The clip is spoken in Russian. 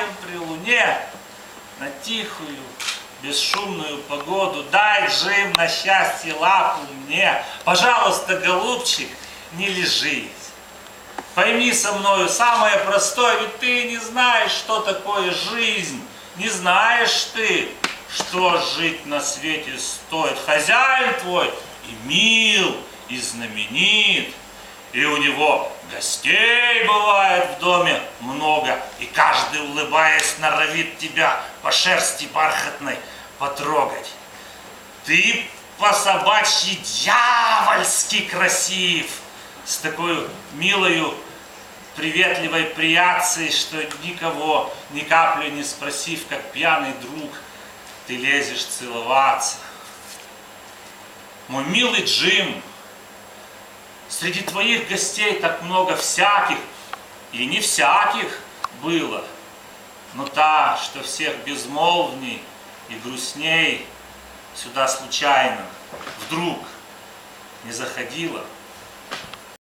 гуляем при луне на тихую, бесшумную погоду. Дай, Джим, на счастье лапу мне. Пожалуйста, голубчик, не лежись. Пойми со мною самое простое, ведь ты не знаешь, что такое жизнь. Не знаешь ты, что жить на свете стоит. Хозяин твой и мил, и знаменит, и у него гостей бывает в доме много, и каждый, улыбаясь, норовит тебя по шерсти бархатной потрогать. Ты по собачьи дьявольски красив, с такой милою, приветливой приятцией, что никого ни капли не спросив, как пьяный друг, ты лезешь целоваться. Мой милый Джим, среди твоих гостей так много всяких, и не всяких было, но та, что всех безмолвней и грустней, сюда случайно, вдруг не заходила –